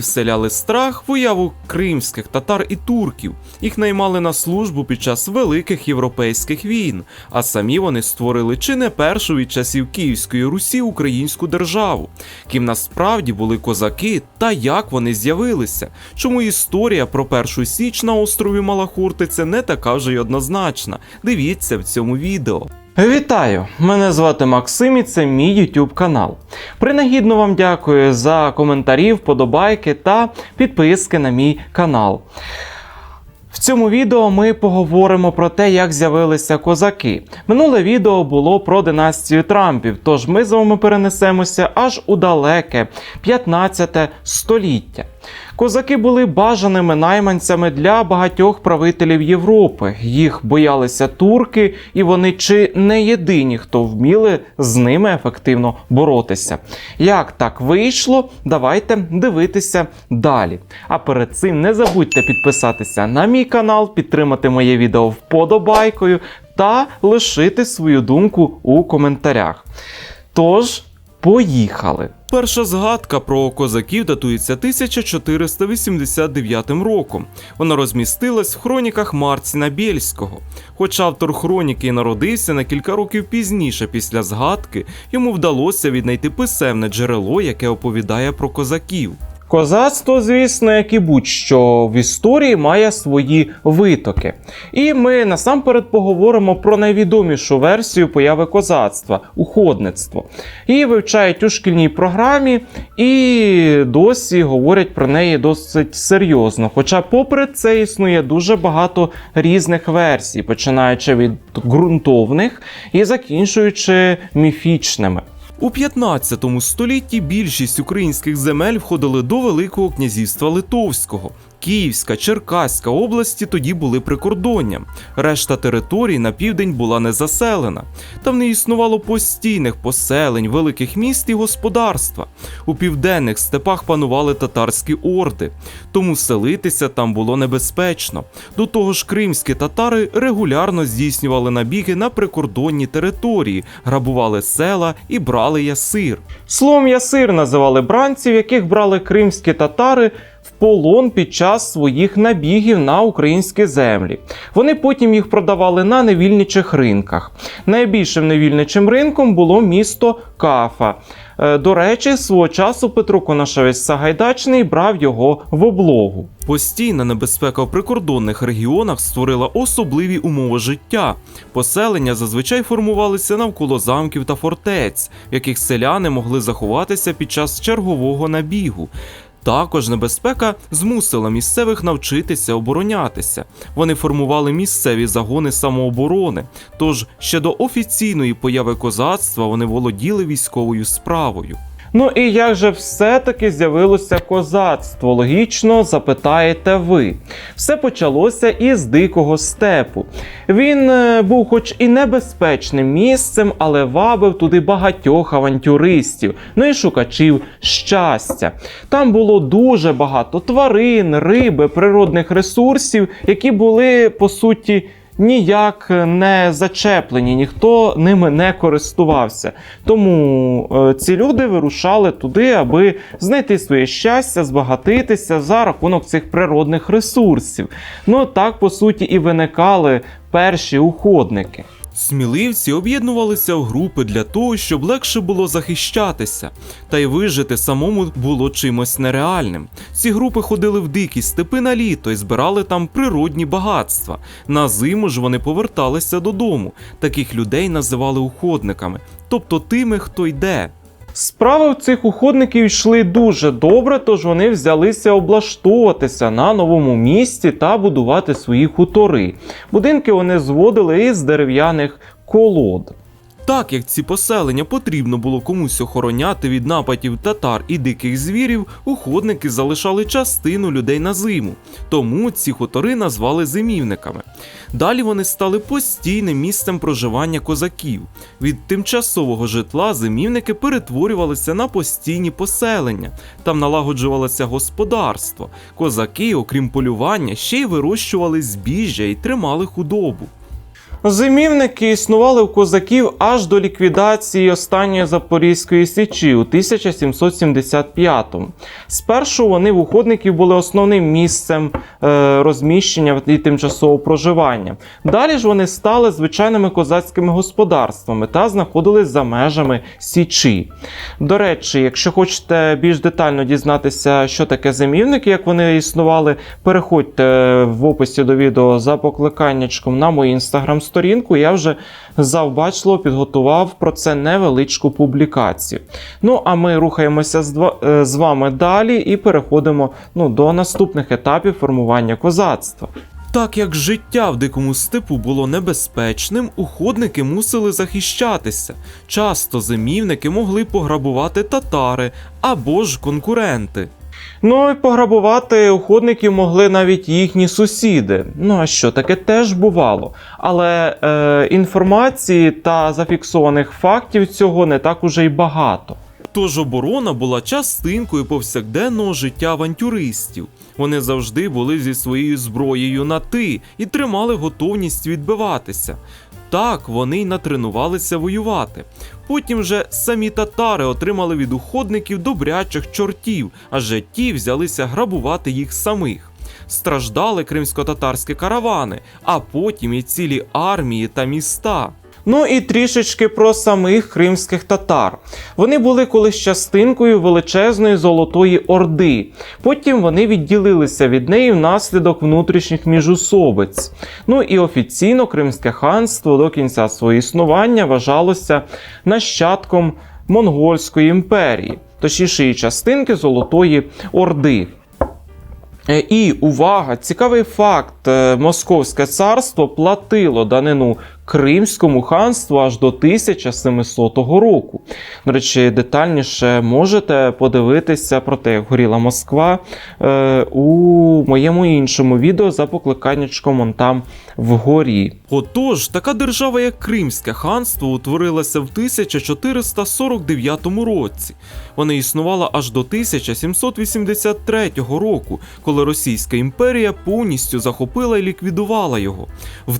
вселяли страх в уяву кримських татар і турків. Їх наймали на службу під час великих європейських війн, а самі вони створили чи не першу від часів Київської Русі українську державу. Ким насправді були козаки та як вони з'явилися? Чому історія про першу січ на острові Малахуртиця не така вже й однозначна? Дивіться в цьому відео. Вітаю! Мене звати Максим і це мій YouTube канал. Принагідно вам дякую за коментарі, вподобайки та підписки на мій канал. В цьому відео ми поговоримо про те, як з'явилися козаки. Минуле відео було про династію Трампів, тож ми з вами перенесемося аж у далеке 15 століття. Козаки були бажаними найманцями для багатьох правителів Європи. Їх боялися турки, і вони чи не єдині, хто вміли з ними ефективно боротися. Як так вийшло? Давайте дивитися далі. А перед цим не забудьте підписатися на мій канал, підтримати моє відео вподобайкою та лишити свою думку у коментарях. Тож, поїхали! Перша згадка про козаків датується 1489 роком. Вона розмістилась в хроніках Марціна Бєльського. Хоч автор хроніки народився на кілька років пізніше після згадки, йому вдалося віднайти писемне джерело, яке оповідає про козаків. Козацтво, звісно, як і будь-що в історії має свої витоки. І ми насамперед поговоримо про найвідомішу версію появи козацтва уходництво. Її вивчають у шкільній програмі і досі говорять про неї досить серйозно. Хоча, попри це, існує дуже багато різних версій, починаючи від ґрунтовних і закінчуючи міфічними. У 15 столітті більшість українських земель входили до Великого князівства Литовського. Київська, Черкаська області тоді були прикордонням. Решта територій на південь була не заселена. Там не існувало постійних поселень, великих міст і господарства. У південних степах панували татарські орди, тому селитися там було небезпечно. До того ж, кримські татари регулярно здійснювали набіги на прикордонні території, грабували села і брали ясир. Словом ясир називали бранців, яких брали кримські татари полон під час своїх набігів на українські землі. Вони потім їх продавали на невільничих ринках. Найбільшим невільничим ринком було місто Кафа. Е, До речі, свого часу Петро Конашевець Сагайдачний брав його в облогу. Постійна небезпека в прикордонних регіонах створила особливі умови життя. Поселення зазвичай формувалися навколо замків та фортець, в яких селяни могли заховатися під час чергового набігу. Також небезпека змусила місцевих навчитися оборонятися. Вони формували місцеві загони самооборони. Тож ще до офіційної появи козацтва вони володіли військовою справою. Ну і як же все-таки з'явилося козацтво? Логічно запитаєте ви. Все почалося із дикого степу. Він е, був, хоч і небезпечним місцем, але вабив туди багатьох авантюристів, ну і шукачів щастя. Там було дуже багато тварин, риби, природних ресурсів, які були по суті ніяк не зачеплені, ніхто ними не користувався. Тому е, ці люди вирушали туди, аби знайти своє щастя, збагатитися за рахунок цих природних ресурсів. Ну так по суті і виникали перші уходники. Сміливці об'єднувалися в групи для того, щоб легше було захищатися, та й вижити самому було чимось нереальним. Ці групи ходили в дикі степи на літо і збирали там природні багатства. На зиму ж вони поверталися додому. Таких людей називали уходниками, тобто тими, хто йде. Справи в цих уходників йшли дуже добре, тож вони взялися облаштовуватися на новому місці та будувати свої хутори. Будинки вони зводили із дерев'яних колод. Так як ці поселення потрібно було комусь охороняти від нападів татар і диких звірів, уходники залишали частину людей на зиму, тому ці хутори назвали зимівниками. Далі вони стали постійним місцем проживання козаків. Від тимчасового житла зимівники перетворювалися на постійні поселення. Там налагоджувалося господарство. Козаки, окрім полювання, ще й вирощували збіжжя і тримали худобу. Зимівники існували у козаків аж до ліквідації останньої Запорізької січі у 1775-му. Спершу вони в уходників були основним місцем е, розміщення і тимчасового проживання. Далі ж вони стали звичайними козацькими господарствами та знаходились за межами січі. До речі, якщо хочете більш детально дізнатися, що таке зимівники, як вони існували, переходьте в описі до відео за покликаннячком на мою інстаграм-сторінку. Я вже завбачливо підготував про це невеличку публікацію. Ну а ми рухаємося е, з вами далі і переходимо ну, до наступних етапів формування козацтва. Так як життя в дикому степу було небезпечним, уходники мусили захищатися. Часто зимівники могли пограбувати татари або ж конкуренти. Ну і пограбувати уходників могли навіть їхні сусіди. Ну а що таке теж бувало. Але е, інформації та зафіксованих фактів цього не так уже й багато. Тож оборона була частинкою повсякденного життя авантюристів. Вони завжди були зі своєю зброєю на ти і тримали готовність відбиватися. Так вони й натренувалися воювати. Потім вже самі татари отримали від уходників добрячих чортів, адже ті взялися грабувати їх самих. Страждали кримсько-татарські каравани, а потім і цілі армії та міста. Ну і трішечки про самих кримських татар. Вони були колись частинкою величезної Золотої Орди. Потім вони відділилися від неї внаслідок внутрішніх міжусобиць. Ну і офіційно Кримське ханство до кінця свого існування вважалося нащадком Монгольської імперії, точніше її частинки Золотої Орди. Е, І увага, цікавий факт: е, Московське царство платило данину Кримському ханству аж до 1700 року. До речі, детальніше можете подивитися про те, як горіла Москва е, у моєму іншому відео за покликаннячком он там вгорі. Отож, така держава, як Кримське ханство, утворилася в 1449 році. Вона існувала аж до 1783 року, коли Російська імперія повністю захопила і ліквідувала його. В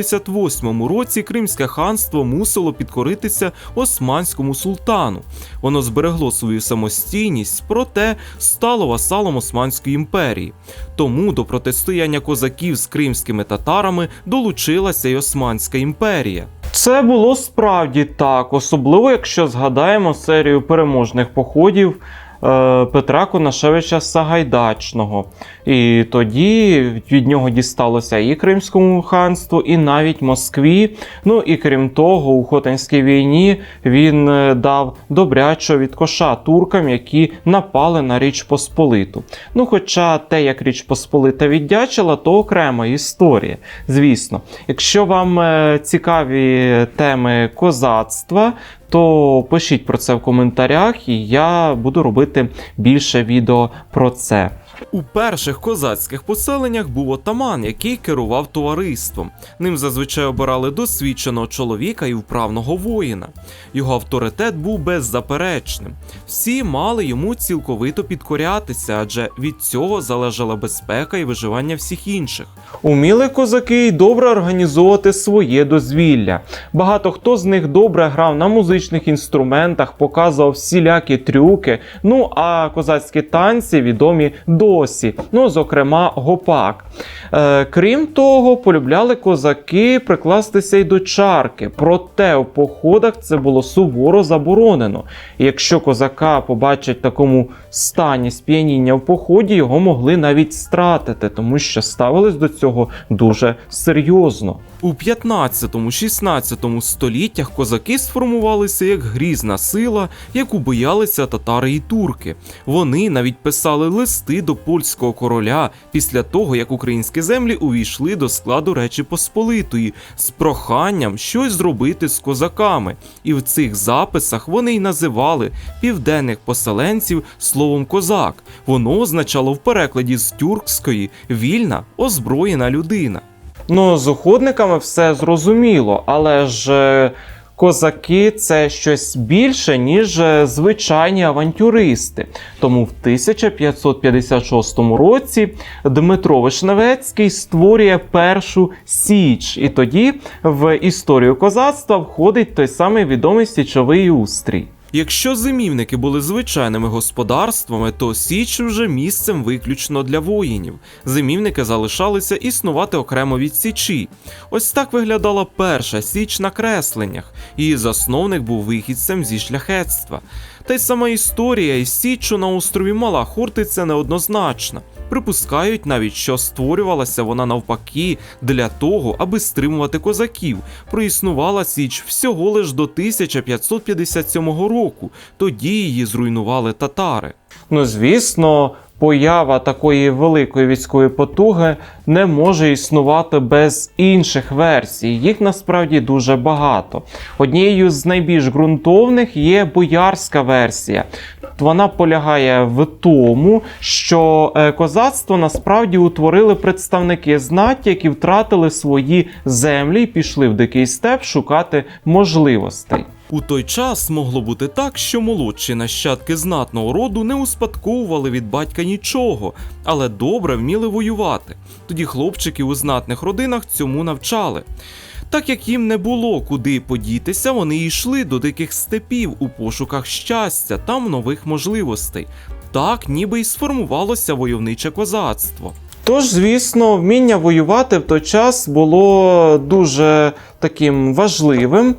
1478 році Кримське ханство мусило підкоритися османському султану. Воно зберегло свою самостійність, проте стало васалом Османської імперії. Тому до протистояння козаків з кримськими татарами долучилася й Османська імперія. Це було справді так, особливо якщо згадаємо серію переможних походів Петра Конашевича Сагайдачного. І тоді від нього дісталося і Кримському ханству, і навіть Москві. Ну і крім того, у Хотинській війні він е, дав добрячого від коша туркам, які напали на Річ Посполиту. Ну, хоча те, як Річ Посполита віддячила, то окрема історія. Звісно, якщо вам е, цікаві теми козацтва, то пишіть про це в коментарях, і я буду робити більше відео про це. У перших козацьких поселеннях був отаман, який керував товариством. Ним зазвичай обирали досвідченого чоловіка і вправного воїна. Його авторитет був беззаперечним. Всі мали йому цілковито підкорятися, адже від цього залежала безпека і виживання всіх інших. Уміли козаки й добре організовувати своє дозвілля. Багато хто з них добре грав на музичних інструментах, показував всілякі трюки. Ну а козацькі танці відомі досі, ну зокрема гопак. Е, крім того, полюбляли козаки прикластися й до чарки. Проте в походах це було суворо заборонено. Якщо козака побачать такому стані сп'яніння в поході, його могли навіть стратити, тому що ставились до цього дуже серйозно. У 15-16 століттях козаки сформувалися як грізна сила, яку боялися татари і турки. Вони навіть писали листи до польського короля після того, як українські землі увійшли до складу Речі Посполитої з проханням щось зробити з козаками. І в цих записах вони й називали південних поселенців словом козак. Воно означало в перекладі з тюркської вільна, озброєна людина. Ну, з уходниками все зрозуміло, але ж. Козаки це щось більше, ніж е, звичайні авантюристи. Тому в 1556 році Дмитро Вишневецький створює першу січ, і тоді в історію козацтва входить той самий відомий січовий устрій. Якщо зимівники були звичайними господарствами, то Січ вже місцем виключно для воїнів. Зимівники залишалися існувати окремо від Січі. Ось так виглядала перша Січ на кресленнях. Її засновник був вихідцем зі шляхетства. Та й сама історія із Січчю на острові Мала Хортиця неоднозначна. Припускають навіть, що створювалася вона навпаки для того, аби стримувати козаків. Проіснувала Січ всього лиш до 1557 року. Тоді її зруйнували татари. Ну, звісно, поява такої великої військової потуги не може існувати без інших версій. Їх насправді дуже багато. Однією з найбільш ґрунтовних є боярська версія. Вона полягає в тому, що е, козацтво насправді утворили представники знаті, які втратили свої землі і пішли в дикий степ шукати можливостей. У той час могло бути так, що молодші нащадки знатного роду не успадковували від батька нічого, але добре вміли воювати. Тоді хлопчики у знатних родинах цьому навчали. Так як їм не було куди подітися, вони йшли до диких степів у пошуках щастя та нових можливостей. Так ніби й сформувалося войовниче козацтво. Тож, звісно, вміння воювати в той час було дуже таким важливим.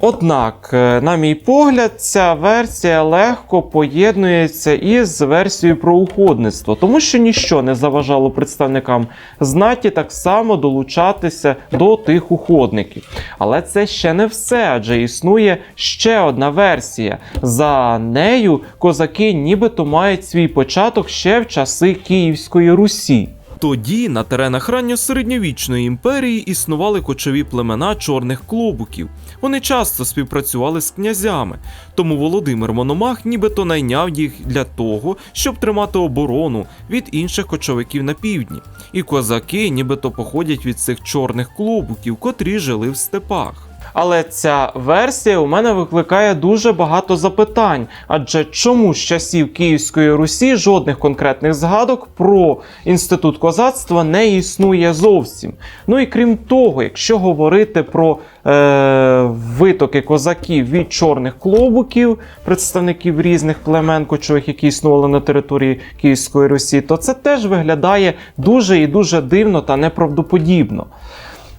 Однак, е, на мій погляд, ця версія легко поєднується із версією про уходництво, тому що ніщо не заважало представникам знаті так само долучатися до тих уходників. Але це ще не все, адже існує ще одна версія. За нею козаки нібито мають свій початок ще в часи Київської Русі. Тоді на теренах ранньосередньовічної імперії існували кочові племена чорних клобуків. Вони часто співпрацювали з князями, тому Володимир Мономах нібито найняв їх для того, щоб тримати оборону від інших кочовиків на півдні. І козаки нібито походять від цих чорних клобуків, котрі жили в степах. Але ця версія у мене викликає дуже багато запитань. Адже чому з часів Київської Русі жодних конкретних згадок про інститут козацтва не існує зовсім? Ну і крім того, якщо говорити про е, витоки козаків від чорних клобуків, представників різних племен кочових, які існували на території Київської Русі, то це теж виглядає дуже і дуже дивно та неправдоподібно.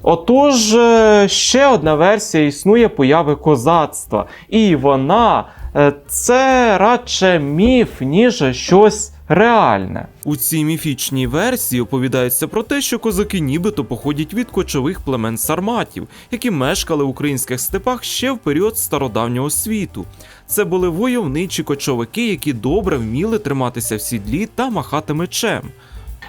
Отож, е, ще одна версія існує появи козацтва, і вона е, це радше міф, ніж щось реальне. У цій міфічній версії оповідається про те, що козаки нібито походять від кочових племен сарматів, які мешкали в українських степах ще в період стародавнього світу. Це були войовничі кочовики, які добре вміли триматися в сідлі та махати мечем.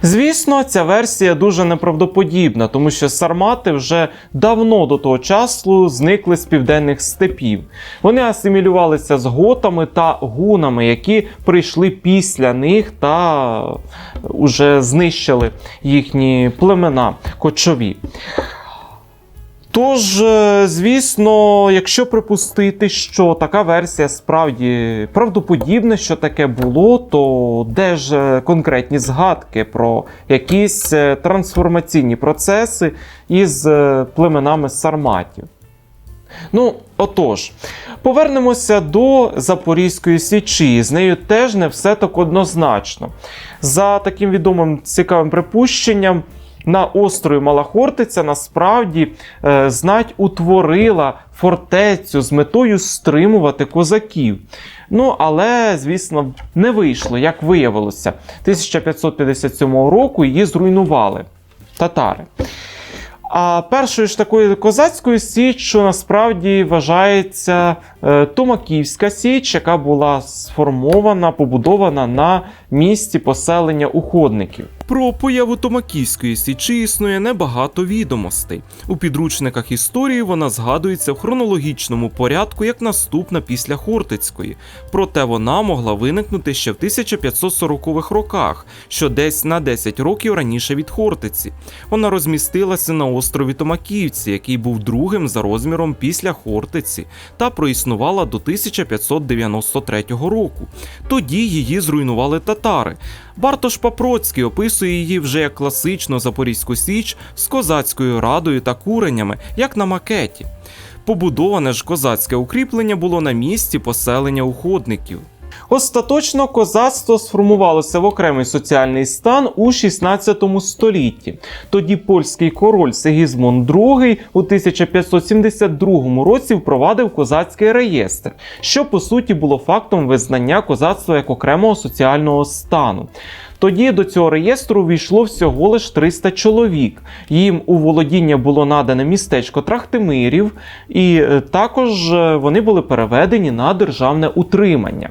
Звісно, ця версія дуже неправдоподібна, тому що сармати вже давно до того часу зникли з південних степів. Вони асимілювалися з готами та гунами, які прийшли після них та уже знищили їхні племена кочові. Тож, е, звісно, якщо припустити, що така версія справді правдоподібна, що таке було, то де ж е, конкретні згадки про якісь е, трансформаційні процеси із племенами сарматів? Ну, отож, повернемося до Запорізької Січі. З нею теж не все так однозначно. За таким відомим цікавим припущенням. На острові Малахортиця насправді е, знать утворила фортецю з метою стримувати козаків. Ну, але, звісно, не вийшло, як виявилося. 1557 року її зруйнували татари. А першою ж такою козацькою січчю насправді вважається е, Томаківська Січ, яка була сформована, побудована на місці поселення уходників. Про появу Томаківської січі існує небагато відомостей. У підручниках історії вона згадується в хронологічному порядку як наступна після Хортицької, проте вона могла виникнути ще в 1540-х роках, що десь на 10 років раніше від Хортиці. Вона розмістилася на острові Томаківці, який був другим за розміром після Хортиці, та проіснувала до 1593 року. Тоді її зруйнували татари. Бартош Папроцький описує її вже як класичну Запорізьку Січ з козацькою радою та куреннями, як на макеті. Побудоване ж козацьке укріплення було на місці поселення уходників. Остаточно козацтво сформувалося в окремий соціальний стан у 16 столітті. Тоді польський король Сигізмунд II у 1572 році впровадив козацький реєстр, що по суті було фактом визнання козацтва як окремого соціального стану. Тоді до цього реєстру війшло всього лиш 300 чоловік. Їм у володіння було надане містечко Трахтимирів, і е, також е, вони були переведені на державне утримання.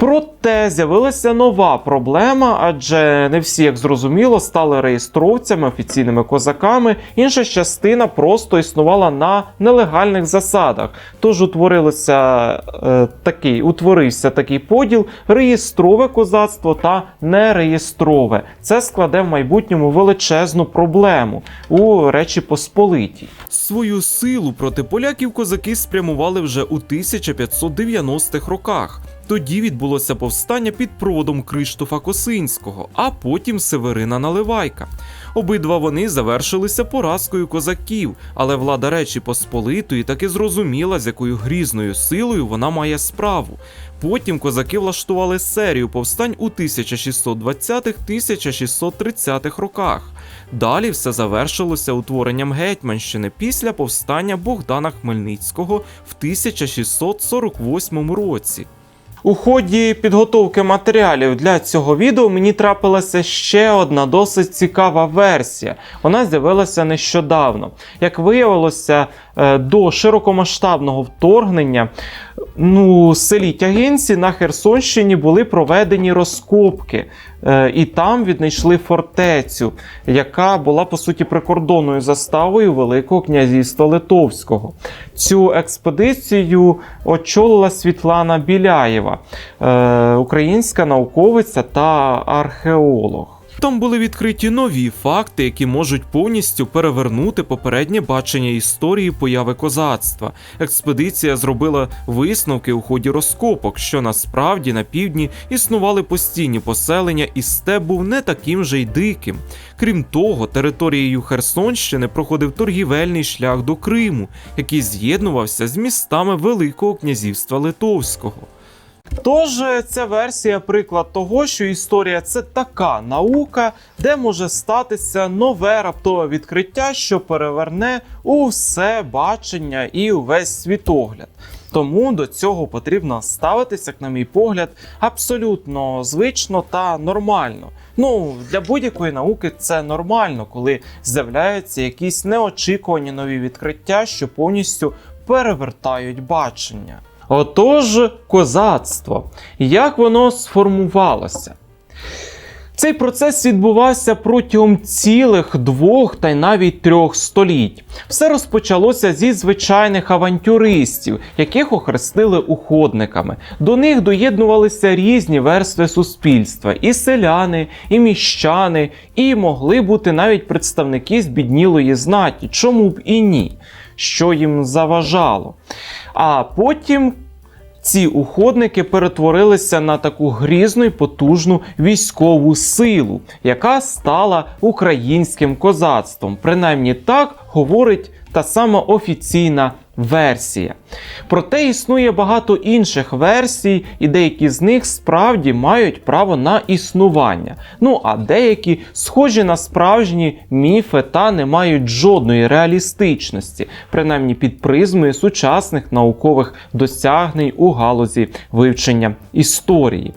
Проте з'явилася нова проблема, адже не всі, як зрозуміло, стали реєстровцями, офіційними козаками. Інша частина просто існувала на нелегальних засадах. Тож утворилося е, такий, утворився такий поділ: реєстрове козацтво та нереєстрове. Це складе в майбутньому величезну проблему у Речі Посполитій. Свою силу проти поляків козаки спрямували вже у 1590-х роках. Тоді відбулося повстання під проводом Криштофа Косинського, а потім Северина Наливайка. Обидва вони завершилися поразкою козаків, але влада Речі Посполитої таки зрозуміла, з якою грізною силою вона має справу. Потім козаки влаштували серію повстань у 1620-1630-х роках. Далі все завершилося утворенням Гетьманщини після повстання Богдана Хмельницького в 1648 році. У ході підготовки матеріалів для цього відео мені трапилася ще одна досить цікава версія. Вона з'явилася нещодавно. Як виявилося, е, до широкомасштабного вторгнення ну, селі Тягинці на Херсонщині були проведені розкопки, і там віднайшли фортецю, яка була по суті прикордонною заставою Великого князівства Литовського. Цю експедицію очолила Світлана Біляєва, е, українська науковиця та археолог. Там були відкриті нові факти, які можуть повністю перевернути попереднє бачення історії появи козацтва. Експедиція зробила висновки у ході розкопок, що насправді на півдні існували постійні поселення, і степ був не таким же й диким. Крім того, територією Херсонщини проходив торгівельний шлях до Криму, який з'єднувався з містами Великого князівства Литовського. Тож е, ця версія приклад того, що історія це така наука, де може статися нове раптове відкриття, що переверне усе бачення і увесь світогляд. Тому до цього потрібно ставитися, як на мій погляд, абсолютно звично та нормально. Ну, для будь-якої науки це нормально, коли з'являються якісь неочікувані нові відкриття, що повністю перевертають бачення. Отож, козацтво. Як воно сформувалося? Цей процес відбувався протягом цілих двох та й навіть трьох століть. Все розпочалося зі звичайних авантюристів, яких охрестили уходниками. До них доєднувалися різні верстви суспільства: і селяни, і міщани, і могли бути навіть представники збіднілої знаті. Чому б і ні? Що їм заважало? А потім ці уходники перетворилися на таку грізну і потужну військову силу, яка стала українським козацтвом. Принаймні так говорить та сама офіційна версія. Проте існує багато інших версій, і деякі з них справді мають право на існування. Ну а деякі схожі на справжні міфи та не мають жодної реалістичності, принаймні під призмою сучасних наукових досягнень у галузі вивчення історії.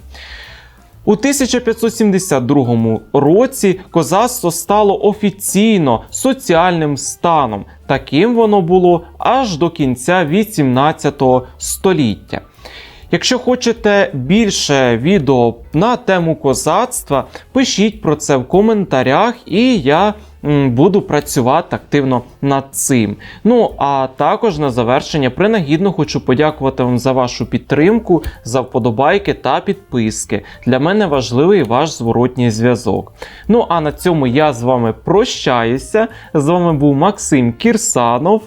У 1572 році козацтво стало офіційно соціальним станом. Таким воно було аж до кінця 18 століття. Якщо хочете більше відео на тему козацтва, пишіть про це в коментарях, і я буду працювати активно над цим. Ну а також на завершення принагідно хочу подякувати вам за вашу підтримку, за вподобайки та підписки. Для мене важливий ваш зворотній зв'язок. Ну а на цьому я з вами прощаюся. З вами був Максим Кірсанов.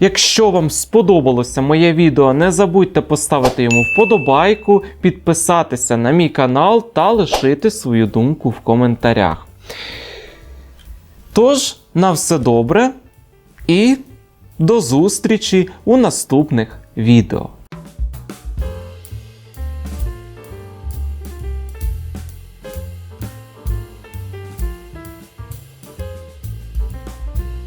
Якщо вам сподобалося моє відео, не забудьте поставити йому вподобайку, підписатися на мій канал та лишити свою думку в коментарях. Тож, на все добре і до зустрічі у наступних відео.